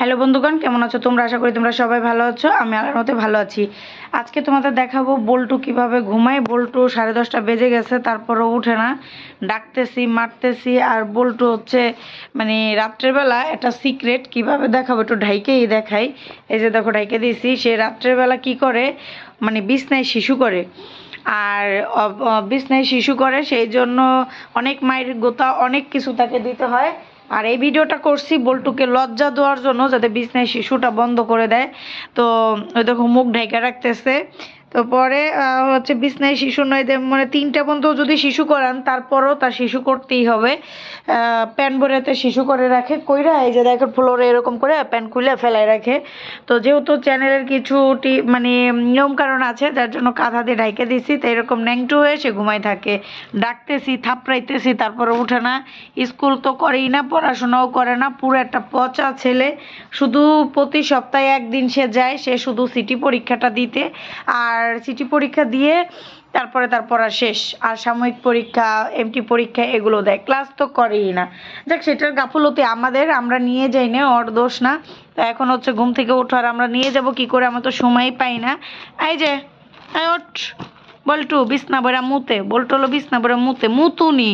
Hello বন্ধুগণ, কেমন আছো তোমরা? আশা করি তোমরা সবাই ভালো আছো। আমি আল্লাহর মতে ভালো আছি। আজকে তোমাদের দেখাবো বল্টু কীভাবে ঘুমায়। বল্টু সাড়ে দশটা বেজে গেছে, তারপরও উঠে না। ডাকতেছি, মারতেছি, আর বল্টু হচ্ছে মানে রাত্রেবেলা একটা সিক্রেট কীভাবে দেখাবো একটু ঢাইকেই দেখাই। এই যে দেখো, ঢাইকে দিয়েছি। সে রাত্রেবেলা কি করে? মানে বিছনায় শিশু করে। আর বিছনায় শিশু করে, সেই জন্য অনেক মায়ের গোতা অনেক কিছু তাকে দিতে হয়। আর এই ভিডিওটা করছি বল্টুকে লজ্জা দেওয়ার জন্য যাতে বিছনায় শিশুটা বন্ধ করে দেয়। তো, ওই দেখো মুখ ঢেকে রাখতেছে। তো পরে হচ্ছে বিছনায় শিশু নয়, দে- মানে তিনটা পর্যন্ত যদি শিশু করান, তারপরও তার শিশু করতেই হবে। প্যান ভরেতে শিশু করে রাখে। কইরা এই যে দেখো ফ্লোরে এরকম করে প্যান খুলে ফেলায় রাখে। তো যেহেতু চ্যানেলের কিছু মানে নিয়ম কারণ আছে, যার জন্য কাঁথা দিয়ে ঢাইকে দিছি, তো এরকম ন্যাংটু হয়ে সে ঘুমাই থাকে। ডাকতেছি, থাপড়াইতেছি, তারপরে উঠে না। স্কুল তো করেই না, পড়াশোনাও করে না। পুরো একটা পচা ছেলে। শুধু প্রতি সপ্তাহে একদিন সে যায়, সে শুধু সিটি পরীক্ষাটা দিতে। আর সিটি পরীক্ষা দিয়ে তারপরে তার পড়া শেষ। আর সাময়িক পরীক্ষা এমটি পরীক্ষা এগুলো দেয়। ক্লাস তো করেই না। যাক, সেটার গাফলতি আমাদের, আমরা নিয়ে যাই না, ওর দোষ না। তো এখন হচ্ছে ঘুম থেকে ওঠার আমরা নিয়ে যাব, কি করে? আমরা তো সময়ই পাই না। এই যে ওঠ, বল্টু, বিছনা বইরা মুতে, বল্টু হলো বিছনা বইরা মুতে, মুতুনি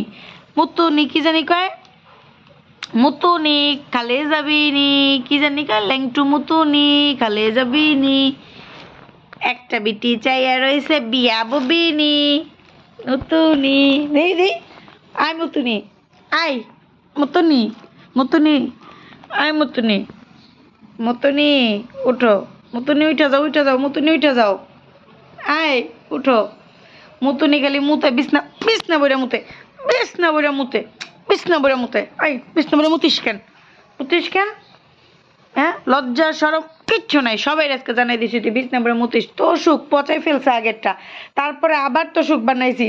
মুতুনি কি জানি কয়? মুতুনি, খালে যাবি নি, কি জানি কয়? ল্যাংটু মুতুনি, খালে যাবি নি। একটা বিটি চাইয়া রয়েছে বিয়া ববিনি। মুতুনি। দেই দেই আয় মুতুনি। আয়। মতুনি। মুতুনি। আয় মতুনি। মুতুনি, উঠো। মুতুনি উঠে যাও উঠে যাও, মতুনি উঠে যাও। আয়, উঠো। মতুনি খালি মুতে, বিছনা বিছনা বইরা মুতে, বিছনা বইরা মুতে, বিছনা বইরা মুতে। আই বিছনা বইরা মুতিস কেন? মুতিস কেন? হ্যাঁ? লজ্জা, সরম, কিচ্ছু নাই। সবাই আজকে জানাই দিছি, তুই বিছনা বইরা মুতিস। তো সুখ পচাই ফেলছে আগেরটা। তারপরে আবার তো সুখ বানাইছি।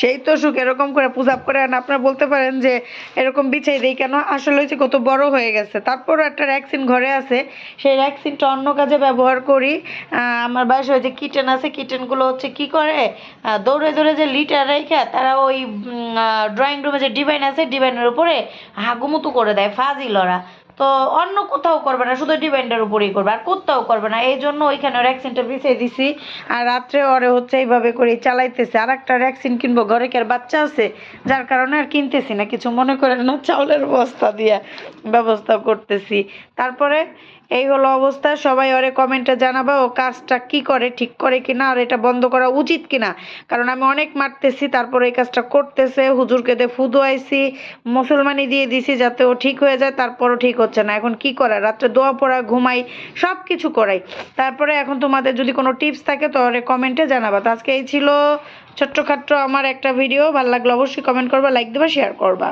সেই তো সুখ এরকম করে পূজা করে আপনারা বলতে পারেন যে এরকম বিছাই দেই কেন? আসলে হচ্ছে কত বড় হয়ে গেছে। তারপরও একটা ভ্যাকসিন ঘরে আছে। সেই ভ্যাকসিনটা অন্য কাজে ব্যবহার করি। আমার বাসায় যে কিটেন আছে কিটেনগুলো হচ্ছে কি করে? দৌড়ে দৌড়ে যে লিটার রেখে তারা ওই ড্রয়িং রুমে যে ডিভাইন আছে ডিভাইনের উপরে হাগুমুতু করে দেয় ফাজি লড়া তো অন্য কোথাও করবে না, শুধু ডিপেন্ডের উপরেই করবে, আর কোথাও করবে না। এই জন্য ওইখানে ভ্যাকসিনটা বিছিয়ে দিছি, আর রাত্রে ওরে হচ্ছে এইভাবে করে চালাইতেছে। আর একটা ভ্যাকসিন কিনবো, ঘরে কি আর বাচ্চা আছে? যার কারণে আর কিনতেছি না, কিছু মনে করেন না, চাউলের বস্তা দিয়ে ব্যবস্থা করতেছি। তারপরে এই হলো অবস্থা। সবাই ওরে কমেন্টে জানাবা ও কাজটা কি করে, ঠিক করে কিনা, আর এটা বন্ধ করা উচিত কিনা। কারণ আমি অনেক মারতেছি, তারপরে এই কাজটা করতেছে, হুজুরকে দিয়ে ফুদু মুসলমানি দিয়ে দিছি যাতে ও ঠিক হয়ে যায়, তারপরও ঠিক হচ্ছে না। এখন কি করা, রাত্রে দোয়া পড়া, ঘুমাই সব কিছু করাই। তারপরে এখন তোমাদের যদি কোনো টিপস থাকে তো ওরে কমেন্টে জানাবা। তো আজকে এই ছিল ছোট্টখাট্ট আমার একটা ভিডিও ভালো লাগলে অবশ্যই কমেন্ট করবা লাইক দেবা শেয়ার করবা।